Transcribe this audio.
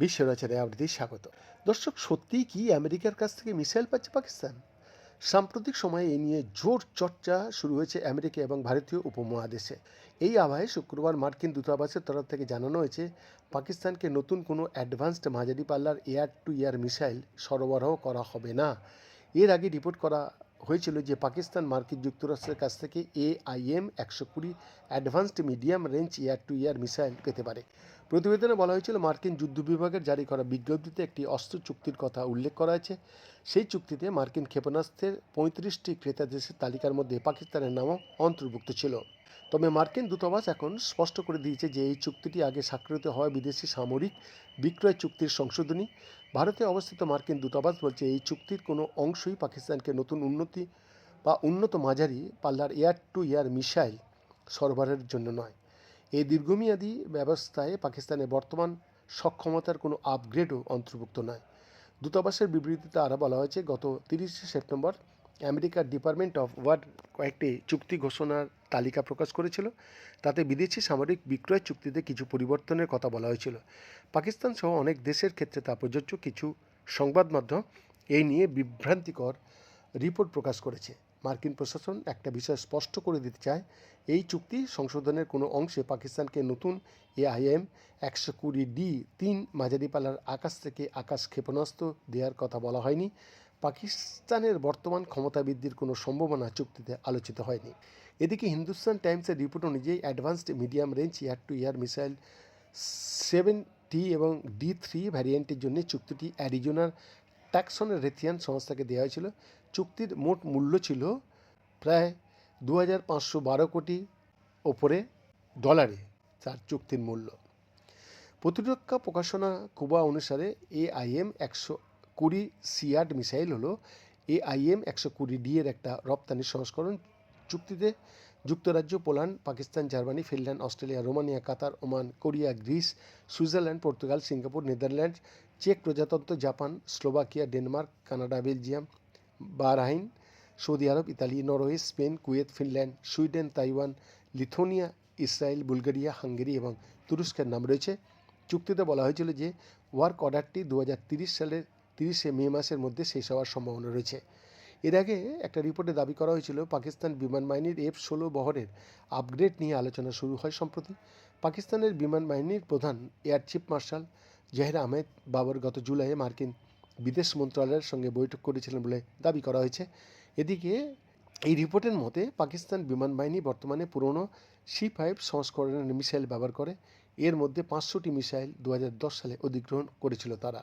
বিশ্ব রচনায় আপনাদের স্বাগত। দর্শক, সত্যিই কি আমেরিকার কাছ থেকে মিসাইল পাচ্ছে পাকিস্তান? সাম্প্রতিক সময়ে এই নিয়ে জোর চর্চা শুরু হয়েছে আমেরিকা এবং ভারতীয় উপমহাদেশে। এই আবহে শুক্রবার মার্কিন দূতাবাসের তরফ থেকে জানানো হয়েছে, পাকিস্তানকে নতুন কোনো অ্যাডভান্সড মাঝারি পাল্লার এয়ার টু এয়ার মিসাইল সরবরাহ করা হবে না। এর আগে রিপোর্ট করা হয়েছিল যে পাকিস্তান মার্কিন যুক্তরাষ্ট্রের কাছ থেকে এআইএম একশো কুড়ি advanced medium range air to air missile পেতে পারে। প্রতিবেদনে বলা হয়েছিল, মার্কিন যুদ্ধ বিভাগের জারি করা বিজ্ঞপ্তিতে একটি অস্ত্র চুক্তির কথা উল্লেখ করা হয়েছে। সেই চুক্তিতে মার্কিন ক্ষেপণাস্ত্রের পঁয়ত্রিশটি ক্রেতা দেশের তালিকার মধ্যে পাকিস্তানের নামও অন্তর্ভুক্ত ছিল। তবে মার্কিন দূতাবাস এখন স্পষ্ট করে দিয়েছে যে এই চুক্তিটি আগে স্বাক্ষরিত হওয়া বিদেশি সামরিক বিক্রয় চুক্তির সংশোধনী। ভারতে অবস্থিত মার্কিন দূতাবাস বলছে এই চুক্তির কোনো অংশই পাকিস্তানকে নতুন উন্নতি বা উন্নত মাঝারি পাল্লার এয়ার টু এয়ার মিসাইল সরবরাহের জন্য নয়। এই দীর্ঘমেয়াদী ব্যবস্থায় পাকিস্তানের বর্তমান সক্ষমতার কোনো আপগ্রেডও অন্তর্ভুক্ত নয়। দূতাবাসের বিবৃতিতে আরও বলা হয়েছে, গত তিরিশে সেপ্টেম্বর আমেরিকার ডিপার্টমেন্ট অফ ওয়ার কয়েকটি চুক্তি ঘোষণার তালিকা প্রকাশ করেছিল। তাতে বিদেশি সামরিক বিক্রয় চুক্তিতে কিছু পরিবর্তনের কথা বলা হয়েছিল। পাকিস্তান সহ অনেক দেশের ক্ষেত্রে তা প্রযোজ্য। কিছু সংবাদ মাধ্যম এই নিয়ে বিভ্রান্তিকর রিপোর্ট প্রকাশ করেছে। মার্কিন প্রশাসন একটা বিষয় স্পষ্ট করে দিতে চায়, এই চুক্তি সংশোধনের কোনো অংশে পাকিস্তানকে নতুন এআইএম একশো কুড়ি ডি তিন মাঝারিপালার আকাশ থেকে আকাশ ক্ষেপণাস্ত্র দেওয়ার কথা বলা হয়নি। পাকিস্তানের বর্তমান ক্ষমতা বৃদ্ধির কোনো সম্ভাবনা চুক্তিতে আলোচিত হয়নি। এদিকে হিন্দুস্তান টাইমসের রিপোর্ট অনুযায়ী advanced medium range air to air missile seven টি এবং ডি থ্রি ভ্যারিয়েন্টের জন্য চুক্তিটি অ্যারিজোনার ট্যাক্সনের রেথিয়ান সংস্থাকে দেওয়া হয়েছিল। চুক্তির মোট মূল্য ছিল প্রায় দু হাজার পাঁচশো বারো কোটি ওপরে ডলারে তার চুক্তির মূল্য। প্রতিরক্ষা প্রকাশনা কুবা অনুসারে এআইএম একশো কুড়ি সিয়াড মিসাইল হলো এআইএম একশো কুড়ি ডি এর একটা রপ্তানি সংস্করণ চুক্তিতে যুক্তরাজ্য, Poland, Pakistan, Germany, Finland, Australia, Romania, Qatar, Oman, Korea, Greece, Switzerland, Portugal, Singapore Netherland check প্রজাতন্ত্র, Japan, Slovakia, Denmark, Canada, Belgium, Bahrain, Saudi Arab, Italy, Norway, Spain, Kuwait, Finland, Sweden, Taiwan, Lithuania, Israel, Bulgaria, Hungary এবং তুরস্কের নাম রয়েছে। চুক্তিতে বলা হয়েছিল যে work অর্ডারটি দু সালের তিরিশে মে মাসের মধ্যে শেষ হওয়ার সম্ভাবনা রয়েছে। এর আগে একটা রিপোর্টে দাবি করা হয়েছিল, পাকিস্তান বিমান বাহিনীর এফ ষোলো বহরের আপগ্রেড নিয়ে আলোচনা শুরু হয় সম্প্রতি। পাকিস্তানের বিমান বাহিনীর প্রধান air chief marshal Zaheer Ahmed Babar গত জুলাইয়ে মার্কিন বিদেশ মন্ত্রণালয়ের সঙ্গে বৈঠক করেছিলেন বলে দাবি করা হয়েছে। এদিকে এই রিপোর্টের মতে পাকিস্তান বিমান বাহিনী বর্তমানে পুরনো সি ফাইভ সংস্করণের মিসাইল ব্যবহার করে। এর মধ্যে পাঁচশোটি মিসাইল দু হাজার দশ সালে অধিগ্রহণ করেছিল তারা।